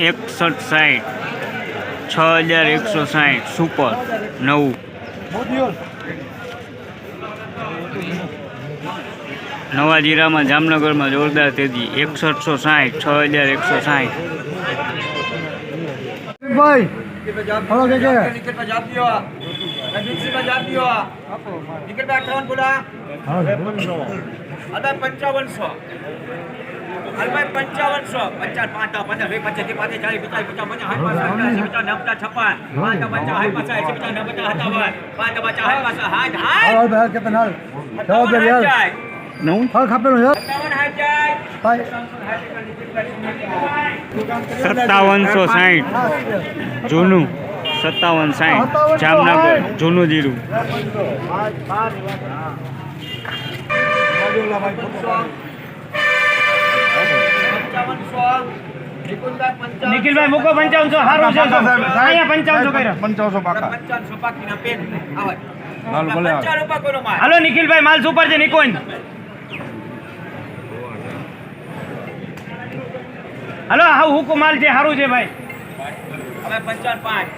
એકસઠ સાઠ છ હજાર એકસો સાઠ સુપર. નવું. નવા જીરામાં જામનગરમાં જોરદાર તેજી. એકસઠસો સાહીઠ છ હજાર એકસો સાહીઠ. ભાઈ ટિકિટ અઠાવન બોલા અદા પંચાવનસો. અલભાઈ પંચાવનસો. પંચાવન પાંચ પંદર વીસ પચીસ પાંચ ચાલીસ પચાસ પચાસ હાથ પાસે અઠાસી પચાસ નવતા છપ્પન. પાંચ પચાસ હાથ પાસે એસી પચાસ નવ સત્તાવન પાંચ પચાસ હાથ પાસે હાથ હાથ કે હાલ. જવાબદારી હાલ. જાય. નવું? હાલ ખાપેલું છે. સત્તાવનસો સાઠ જૂનું. સત્તાવન સાઠ જામનગર જૂનું જીરું. નિખિલભાઈ મૂકો પંચાવનસો. સારું છે અહીંયા પંચાવનસો કર્યો. પંચાવનસો પંચાવનસો પાકીના પેન. હાલો નિખિલભાઈ માલ સુપર છે નિકોન. હાલો હા હુકુ માલ છે સારું છે ભાઈ. હવે પંચાવન પાંચ.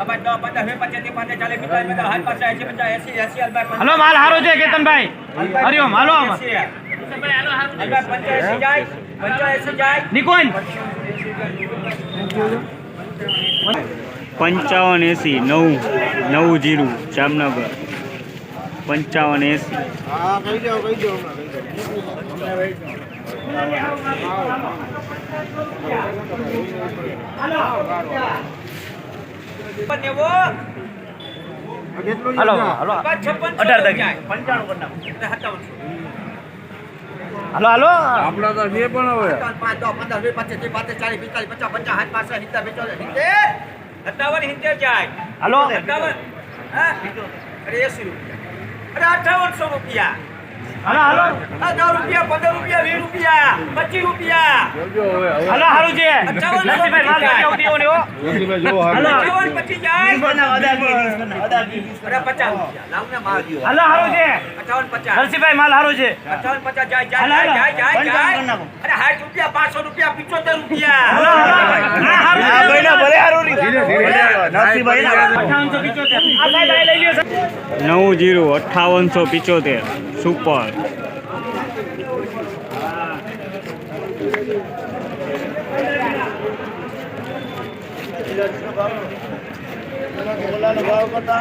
હવે દસ પચાસ વીસ પચીસ ત્રીસ પાંત્રીસ ચાલીસ પિસ્તાલીસ પચાસ સાઠ પચાસ એસી પચાસ એસી એસી અલબાઈ હાલો માલ સારો છે કેતનભાઈ. હરિઓમ હાલો આમાં. અલબાઈ પંચાએસી જાય પંચાએસી જાય. નિકોન. પંચાવન એંસી નવું નવું જીરું જામનગર. પંચાવન એંસી. નેવો હાલો હલો. અઢાર તક. હાલો હાલો. આપણા તો જે પણ હવે. પાંચ દસ પંદર વીસ પચીસ ત્રીસ પાંત્રીસ ચાલીસ પિસ્તાલીસ પચાસ પચાસ સાઠ પાસઠ સિત્તેર પિત્તોતેર સિત્તેર સત્તાવન સિત્તેર જાય હાલો સત્તાવન હા. અરે એસી રૂપિયા. અરે અઠાવનસો રૂપિયા. હાલો હાલો. આ દસ રૂપિયા પંદર રૂપિયા વીસ રૂપિયા પચીસ રૂપિયા. હાલો છે. હાલો. છે. માલ અરે સાઠ પાંચસો રૂપિયા પિચોતેર રૂપિયા. નવું જીરો અઠ્ઠાવનસો પિચોતેર. સુપર. ભાવ કરતા